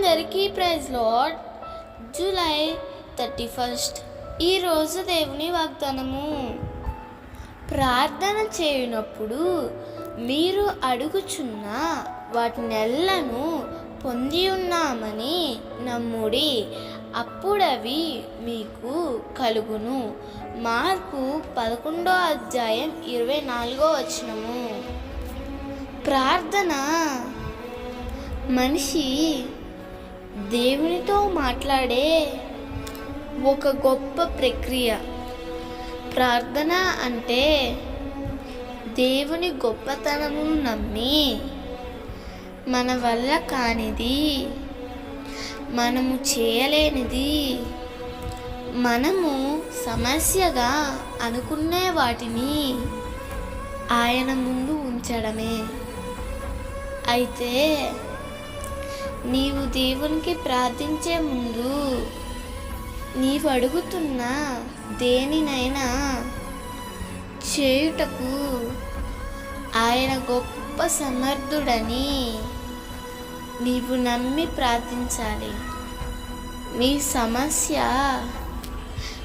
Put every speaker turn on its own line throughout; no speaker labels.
అందరికీ praise lord July thirty first. ఈరోజు దేవుని వాగ్దానము. ప్రార్థన చేయనప్పుడు మీరు అడుగుచున్న వాటినెల్లను పొంది ఉన్నామని నమ్ముడి అప్పుడవి మీకు కలుగును. మార్కు పదకొండో అధ్యాయం ఇరవై నాలుగో వచనము. ప్రార్థన మనిషి దేవునితో మాట్లాడే ఒక గొప్ప ప్రక్రియ. ప్రార్థన అంటే దేవుని గొప్పతనమును నమ్మి మన వల్ల కానిది మనము చేయలేనిది మనము సమస్యగా అనుకునే వాటిని ఆయన ముందు ఉంచడమే. అయితే నీవు దేవునికి ప్రార్థించే ముందు నీవు అడుగుతున్న దేనినైనా చేయుటకు ఆయన గొప్ప సమర్థుడని నీవు నమ్మి ప్రార్థించాలి. నీ సమస్య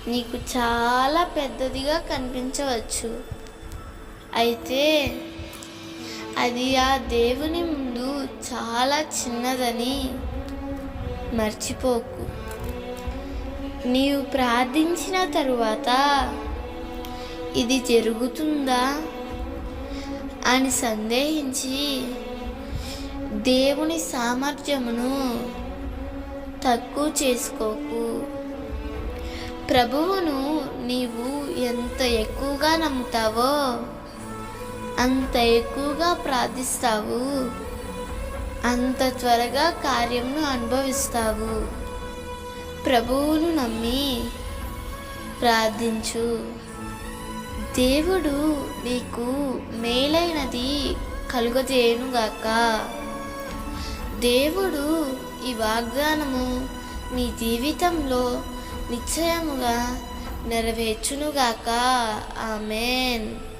నీకు చాలా పెద్దదిగా కనిపించవచ్చు. అయితే అది ఆ దేవుని ముందు చాలా చిన్నదని మర్చిపోకు. నీవు ప్రార్థించిన తరువాత ఇది జరుగుతుందా అని సందేహించి దేవుని సామర్థ్యమును తక్కువ చేసుకోకు. ప్రభువును నీవు ఎంత ఎక్కువగా నమ్ముతావో అంత ఎక్కువగా ప్రార్థిస్తావు. అంత త్వరగా కార్యంను అనుభవిస్తావు. ప్రభువును నమ్మి ప్రార్థించు. దేవుడు నీకు మేలైనది కలుగజేయనుగాక. దేవుడు ఈ వాగ్దానము నీ జీవితంలో నిశ్చయముగా నెరవేర్చునుగాక. ఆమెన్.